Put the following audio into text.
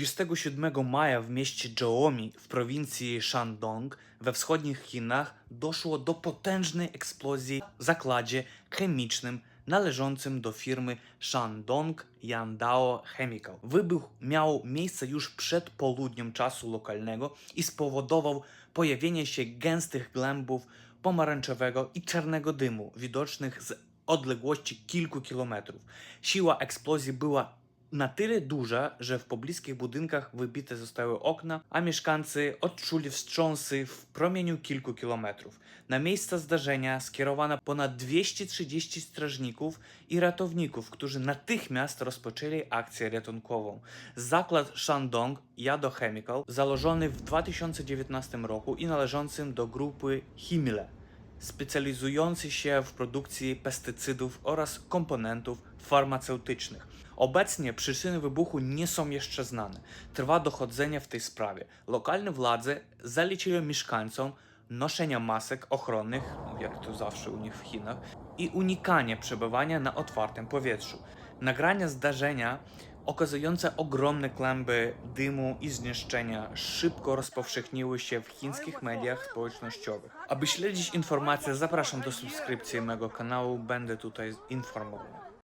27 maja w mieście Zheomi w prowincji Shandong we wschodnich Chinach doszło do potężnej eksplozji w zakładzie chemicznym należącym do firmy Shandong Yandao Chemical. Wybuch miał miejsce już przed południem czasu lokalnego i spowodował pojawienie się gęstych głębów pomarańczowego i czarnego dymu widocznych z odległości kilku kilometrów. Siła eksplozji była na tyle duża, że w pobliskich budynkach wybite zostały okna, a mieszkańcy odczuli wstrząsy w promieniu kilku kilometrów. Na miejsce zdarzenia skierowano ponad 230 strażników i ratowników, którzy natychmiast rozpoczęli akcję ratunkową. Zakład Shandong Yado Chemical, założony w 2019 roku i należącym do grupy Himile, specjalizujący się w produkcji pestycydów oraz komponentów farmaceutycznych. Obecnie przyczyny wybuchu nie są jeszcze znane. Trwa dochodzenie w tej sprawie. Lokalne władze zaleciły mieszkańcom noszenia masek ochronnych, jak to zawsze u nich w Chinach, i unikanie przebywania na otwartym powietrzu. Nagrania zdarzenia okazujące ogromne kłęby dymu i zniszczenia szybko rozpowszechniły się w chińskich mediach społecznościowych. Aby śledzić informacje, zapraszam do subskrypcji mojego kanału, będę tutaj informował.